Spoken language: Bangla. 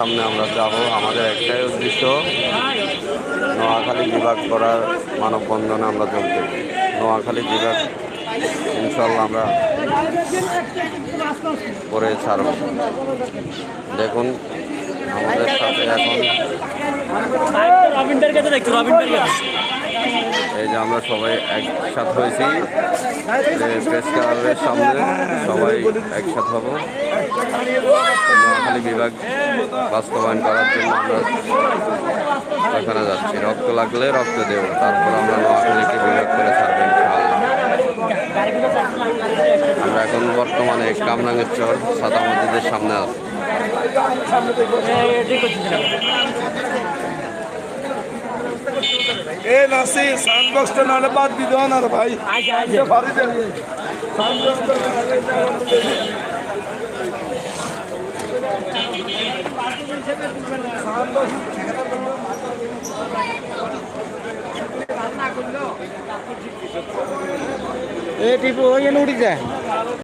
সামনে আমরা যাব। আমাদের একটাই উদ্দেশ্য, নোয়াখালী বিভাগ করার মানববন্ধনে আমরা যোগ দেব। নোয়াখালী বিভাগ ইনশাল্লাহ আমরা করে ছাড়ব। দেখুন, আমাদের সাথে এখন এই যে আমরা সবাই একসাথে হয়েছি প্রেস ক্লাবের সামনে সবাই একসাথে হব। নোয়াখালী বিভাগ বাস্তবায়ন করার জন্য আমরা ওখানে যাচ্ছি। রক্ত লাগলে রক্ত দেব, তারপর আমরা নোয়াখালীকে বিভাগ করে ছাড়বো আমরা এখন বর্তমানে কামরাঙ্গের চর সাদা মসজিদের সামনে আছি। এ নাসি সাউন্ড বক্সটা নাহলে বাদ দিতে না রে ভাই। আইছে ভারী যাবে এ টিপু ওই উঠি যায়